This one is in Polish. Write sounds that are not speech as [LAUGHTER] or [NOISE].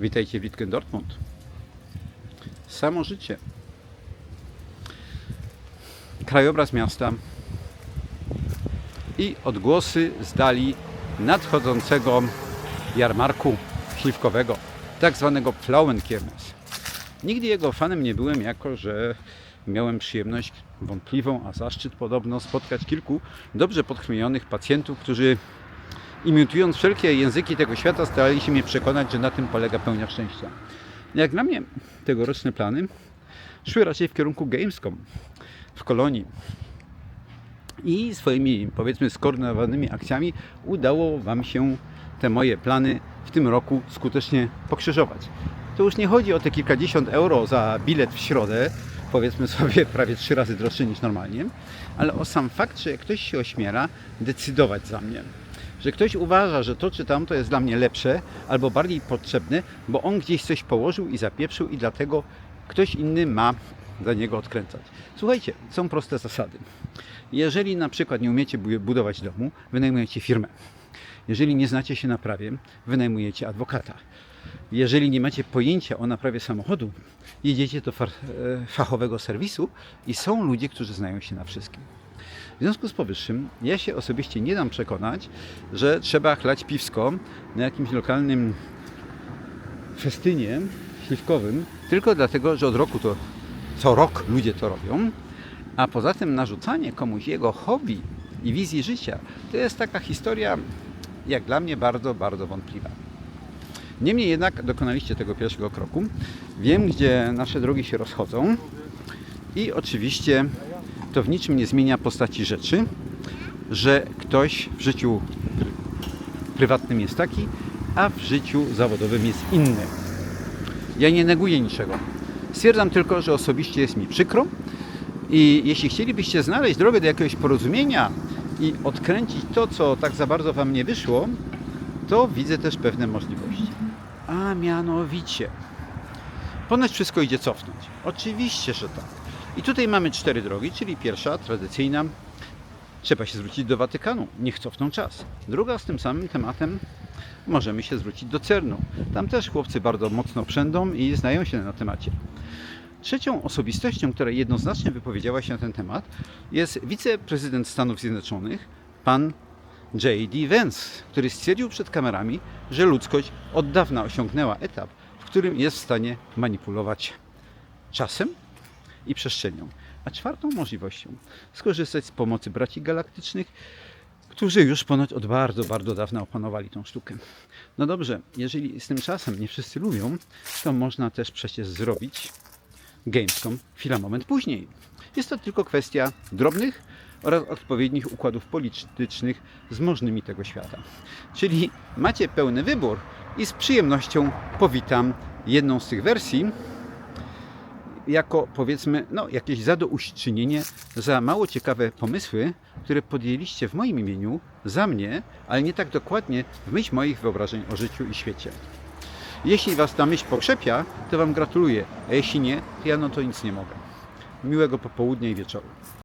Witajcie w Dortmund. Samo życie. Krajobraz miasta i odgłosy z dali nadchodzącego jarmarku śliwkowego, tak zwanego Pflaumenkirmes. Nigdy jego fanem nie byłem, jako że miałem przyjemność wątpliwą, a zaszczyt podobno spotkać kilku dobrze podchmielionych pacjentów, którzy imitując wszelkie języki tego świata, starali się mnie przekonać, że na tym polega pełnia szczęścia. Jak dla mnie tegoroczne plany szły raczej w kierunku Gamescom w Kolonii. I swoimi, powiedzmy, skoordynowanymi akcjami udało Wam się te moje plany w tym roku skutecznie pokrzyżować. To już nie chodzi o te kilkadziesiąt euro za bilet w środę, powiedzmy sobie [LAUGHS] prawie trzy razy droższy niż normalnie, ale o sam fakt, że ktoś się ośmiela decydować za mnie. Że ktoś uważa, że to czy tamto jest dla mnie lepsze albo bardziej potrzebne, bo on gdzieś coś położył i zapieprzył i dlatego ktoś inny ma za niego odkręcać. Słuchajcie, są proste zasady. Jeżeli na przykład nie umiecie bu- budować domu, wynajmujecie firmę. Jeżeli nie znacie się na prawie, wynajmujecie adwokata. Jeżeli nie macie pojęcia o naprawie samochodu, jedziecie do e, fachowego serwisu i są ludzie, którzy znają się na wszystkim. W związku z powyższym, ja się osobiście nie dam przekonać, że trzeba chlać piwsko na jakimś lokalnym festynie śliwkowym, tylko dlatego, że od roku to, co rok ludzie to robią, a poza tym narzucanie komuś jego hobby i wizji życia, to jest taka historia, jak dla mnie, bardzo, bardzo wątpliwa. Niemniej jednak dokonaliście tego pierwszego kroku. Wiem, gdzie nasze drogi się rozchodzą i oczywiście to w niczym nie zmienia postaci rzeczy, że ktoś w życiu prywatnym jest taki, a w życiu zawodowym jest inny. Ja nie neguję niczego. Stwierdzam tylko, że osobiście jest mi przykro i jeśli chcielibyście znaleźć drogę do jakiegoś porozumienia i odkręcić to, co tak za bardzo Wam nie wyszło, to widzę też pewne możliwości. A mianowicie, ponoć wszystko idzie cofnąć. Oczywiście, że tak. I tutaj mamy cztery drogi, czyli pierwsza, tradycyjna, trzeba się zwrócić do Watykanu, niech cofną czas. Druga z tym samym tematem, możemy się zwrócić do CERN-u. Tam też chłopcy bardzo mocno przędą i znają się na temacie. Trzecią osobistością, która jednoznacznie wypowiedziała się na ten temat, jest wiceprezydent Stanów Zjednoczonych, pan J.D. Vance, który stwierdził przed kamerami, że ludzkość od dawna osiągnęła etap, w którym jest w stanie manipulować czasem i przestrzenią. A czwartą możliwością skorzystać z pomocy braci galaktycznych, którzy już ponoć od bardzo, bardzo dawna opanowali tą sztukę. No dobrze, jeżeli z tym czasem nie wszyscy lubią, to można też przecież zrobić Gamescom chwila, moment później. Jest to tylko kwestia drobnych oraz odpowiednich układów politycznych z możnymi tego świata. Czyli macie pełny wybór i z przyjemnością powitam jedną z tych wersji jako powiedzmy no, jakieś zadośćuczynienie za mało ciekawe pomysły, które podjęliście w moim imieniu, za mnie, ale nie tak dokładnie w myśl moich wyobrażeń o życiu i świecie. Jeśli Was ta myśl pokrzepia, to Wam gratuluję, a jeśli nie, to ja no to nic nie mogę. Miłego popołudnia i wieczoru.